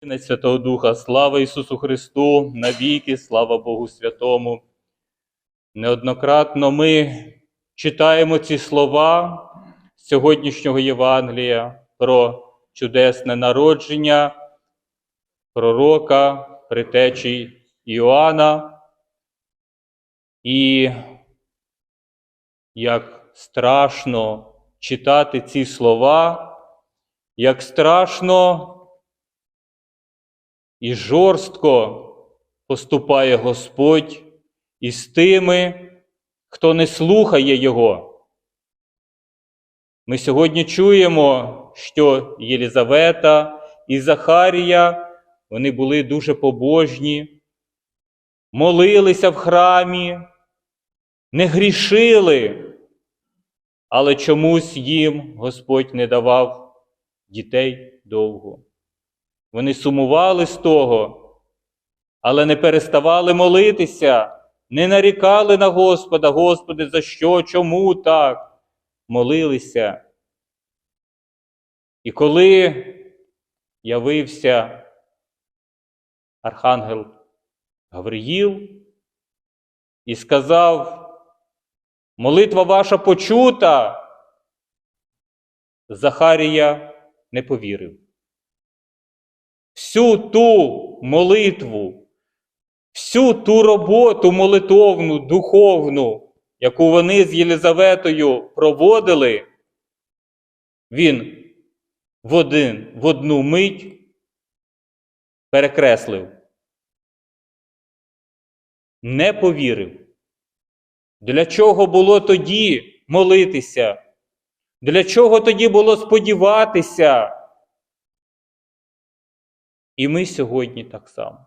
Святого Духа, слава Ісусу Христу, навіки, слава Богу Святому. Неоднократно ми читаємо ці слова сьогоднішнього Євангелія про чудесне народження пророка, притечі Іоанна. І як страшно читати ці слова, як страшно і жорстко поступає Господь із тими, хто не слухає Його. Ми сьогодні чуємо, що Єлізавета і Захарія вони були дуже побожні, молилися в храмі, не грішили, але чомусь їм Господь не давав дітей довго. Вони сумували з того, але не переставали молитися, не нарікали на Господа, Господи, за що, чому так? Молилися. І коли явився архангел Гавриїл і сказав, молитва ваша почута, Захарія не повірив всю ту молитву, всю ту роботу молитовну, духовну, яку вони з Єлизаветою проводили, він в, один, в одну мить перекреслив. Не повірив. Для чого було тоді молитися? Для чого тоді було сподіватися? І ми сьогодні так само.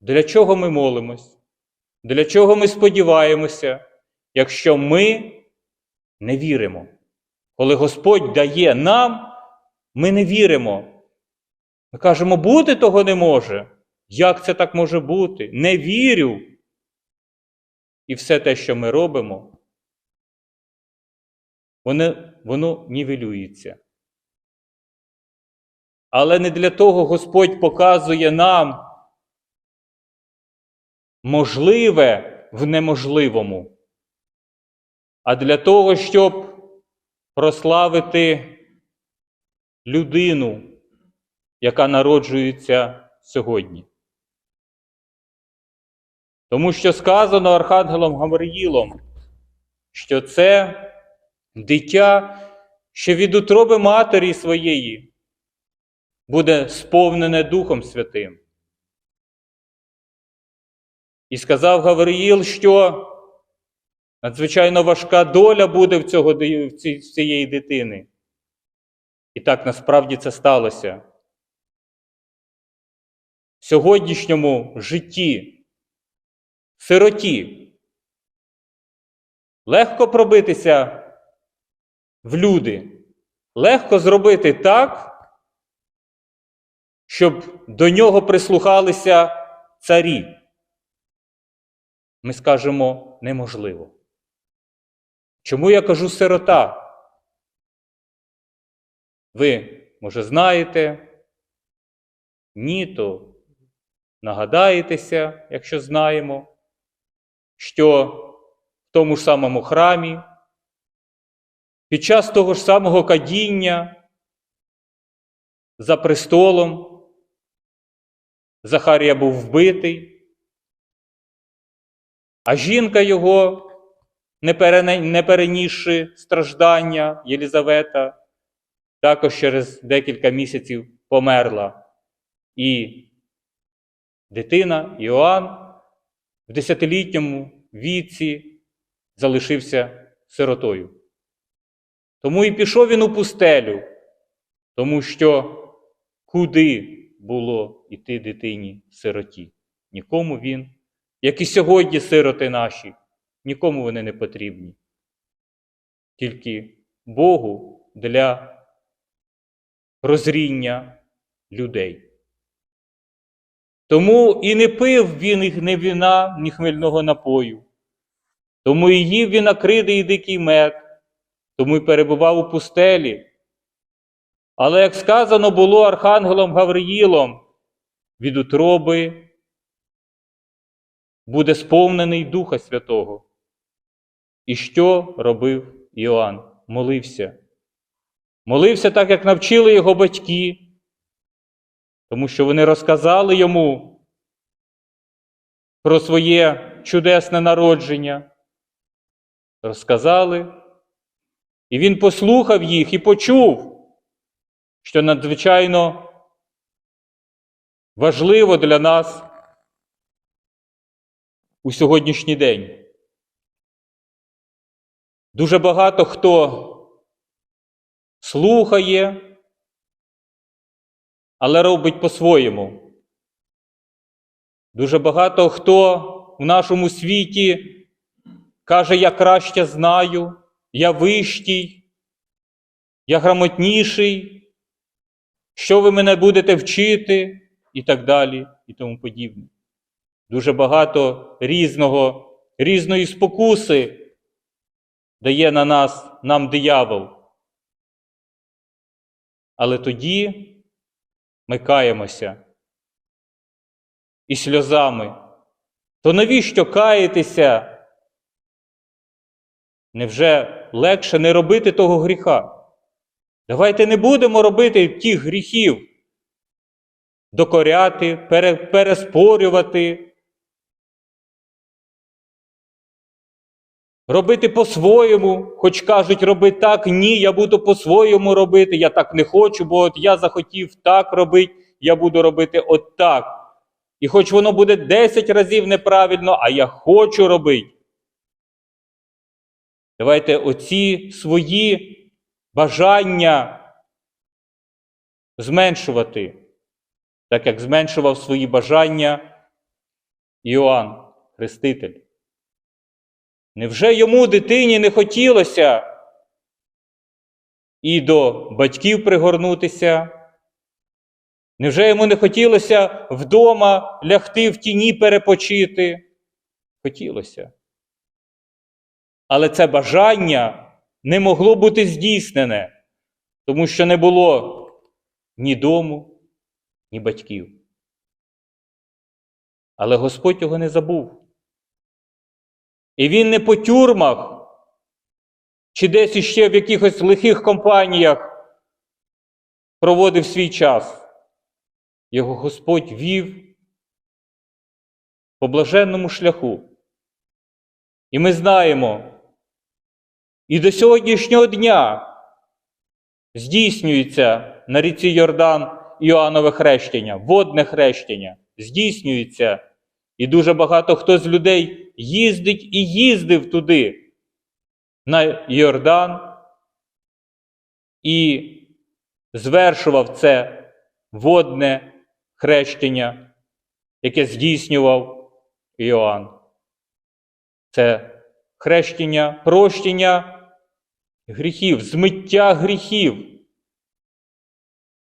Для чого ми молимось? Для чого ми сподіваємося, якщо ми не віримо? Коли Господь дає нам, ми не віримо. Ми кажемо, бути того не може. Як це так може бути? Не вірю. І все те, що ми робимо, воно, воно нівелюється. Але не для того Господь показує нам можливе в неможливому, а для того, щоб прославити людину, яка народжується сьогодні. Тому що сказано Архангелом Гавриїлом, що це дитя, що від утроби матері своєї буде сповнене Духом Святим. І сказав Гавриїл, що надзвичайно важка доля буде в, цього, в цієї дитини. І так насправді це сталося. В сьогоднішньому житті, сироті, легко пробитися в люди, легко зробити так, щоб до нього прислухалися царі. Ми скажемо неможливо. Чому я кажу сирота? Ви, може, знаєте? Ні, то нагадаєтеся, якщо знаємо, що в тому ж самому храмі під час того ж самого кадіння за престолом Захарія був вбитий, а жінка його, не перенісши страждання Єлізавета, також через декілька місяців померла. І дитина Іоанн в десятилітньому віці залишився сиротою. Тому і пішов він у пустелю, тому що куди було йти дитині сироті. Нікому він, як і сьогодні сироти наші, нікому вони не потрібні. Тільки Богу для розріння людей. Тому і не пив він їх ні вина, ні хмельного напою, тому і їв він акриди і дикий мед, тому й перебував у пустелі. Але як сказано було Архангелом Гавриїлом, від утроби буде сповнений Духа Святого. І що робив Іоанн? Молився. Молився так, як навчили його батьки, тому що вони розказали йому про своє чудесне народження. Розказали. І він послухав їх і почув, що надзвичайно важливо для нас у сьогоднішній день. Дуже багато хто слухає, але робить по-своєму. Дуже багато хто в нашому світі каже, я краще знаю, я вищий, я грамотніший, що ви мене будете вчити, і так далі, і тому подібне. Дуже багато різного, різної спокуси дає на нас нам диявол. Але тоді ми каємося і сльозами. То навіщо каятися? Невже легше не робити того гріха? Давайте не будемо робити тих гріхів, докоряти, пере, переспорювати, робити по-своєму, хоч кажуть, роби так, ні, я буду по-своєму робити, я так не хочу, бо от я захотів так робити, я буду робити от так. І хоч воно буде 10 разів неправильно, а я хочу робити. Давайте оці свої бажання зменшувати, так як зменшував свої бажання Іоанн Хреститель. Невже йому дитині не хотілося і до батьків пригорнутися? Невже йому не хотілося вдома лягти в тіні перепочити? Хотілося. Але це бажання не могло бути здійснене, тому що не було ні дому, ні батьків. Але Господь його не забув. І він не по тюрмах, чи десь іще в якихось лихих компаніях проводив свій час. Його Господь вів по блаженному шляху. І ми знаємо, і до сьогоднішнього дня здійснюється на ріці Йордан Іоаннове хрещення, водне хрещення здійснюється. І дуже багато хто з людей їздить і їздив туди, на Йордан, і звершував це водне хрещення, яке здійснював Іоанн. Це хрещення, прощення гріхів, змиття гріхів.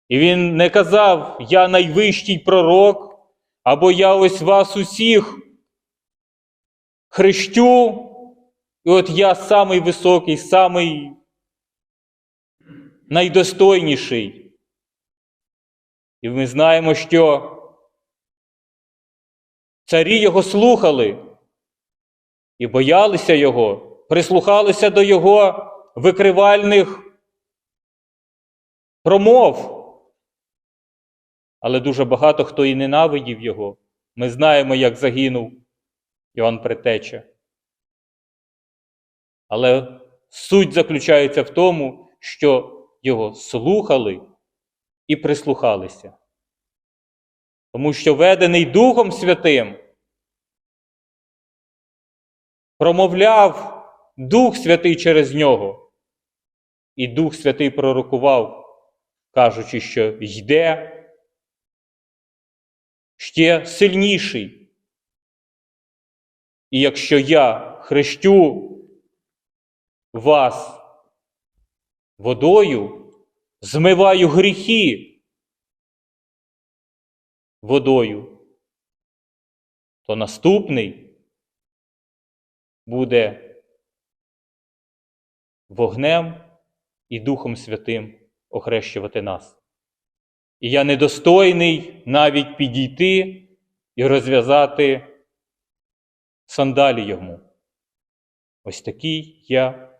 І він не казав, я найвищий пророк, або я ось вас усіх хрещу, і от я самий високий, самий найдостойніший. І ми знаємо, що царі його слухали і боялися його, прислухалися до його викривальних промов. Але дуже багато хто і ненавидів його. Ми знаємо, як загинув Іван Претеча. Але суть заключається в тому, що його слухали і прислухалися. Тому що ведений Духом Святим промовляв Дух Святий через нього. І Дух Святий пророкував, кажучи, що йде ще сильніший. І якщо я хрещу вас водою, змиваю гріхи водою, то наступний буде вогнем і Духом Святим охрещувати нас. І я недостойний навіть підійти і розв'язати сандалі йому. Ось такий я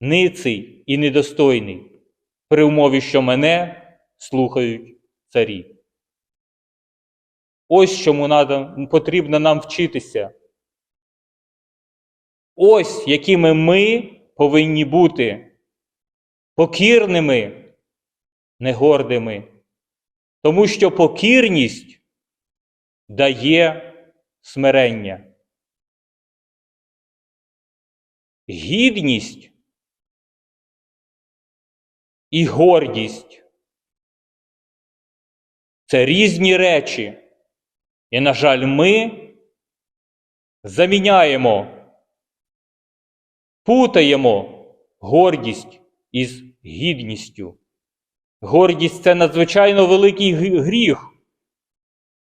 ниций і недостойний, при умові, що мене слухають царі. Ось чому надо, потрібно нам вчитися. Ось якими ми повинні бути покірними, не гордими. Тому що покірність дає смирення. Гідність і гордість це різні речі. І, на жаль, ми заміняємо, путаємо гордість із гідністю. Гордість це надзвичайно великий гріх,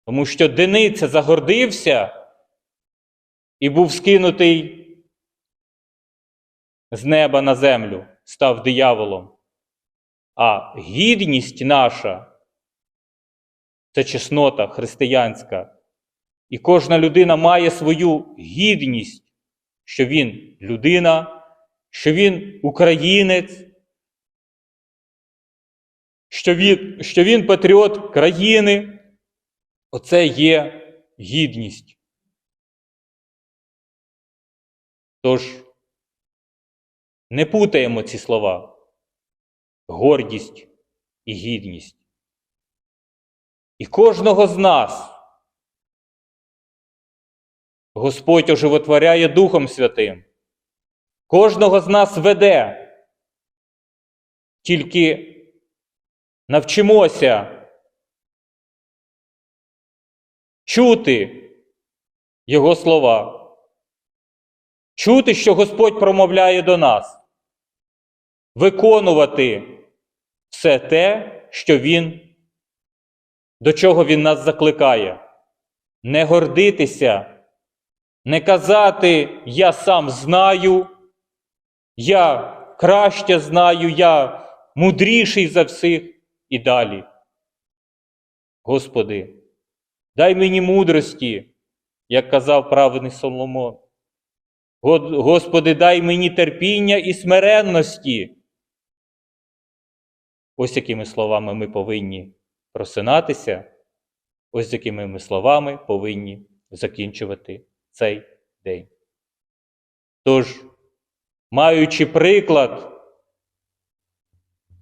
тому що Дениця загордився і був скинутий з неба на землю, став дияволом. А гідність наша це чеснота християнська. І кожна людина має свою гідність, що він людина, що він українець, що він, що він патріот країни. Оце є гідність. Тож, не путаємо ці слова. Гордість і гідність. І кожного з нас Господь оживотворяє Духом Святим. Кожного з нас веде. Тільки навчимося чути Його слова, чути, що Господь промовляє до нас, виконувати все те, що Він, до чого Він нас закликає, не гордитися. Не казати я сам знаю, я краще знаю, я мудріший за всіх і далі. Господи, дай мені мудрості, як казав праведний Соломон. Господи, дай мені терпіння і смиренності. Ось якими словами ми повинні просинатися, ось якими ми словами повинні закінчувати цей день. Тож, маючи приклад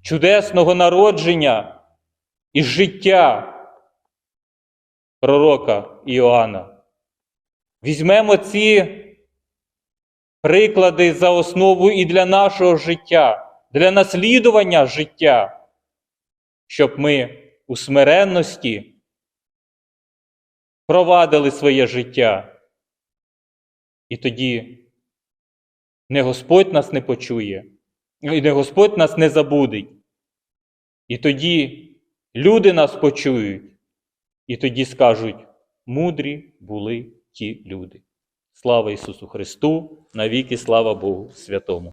чудесного народження і життя пророка Іоанна, візьмемо ці приклади за основу і для нашого життя, для наслідування життя, щоб ми у смиренності провадили своє життя. І тоді не Господь нас не почує, і не Господь нас не забудить. І тоді люди нас почують, і тоді скажуть: мудрі були ті люди. Слава Ісусу Христу, навіки слава Богу Святому.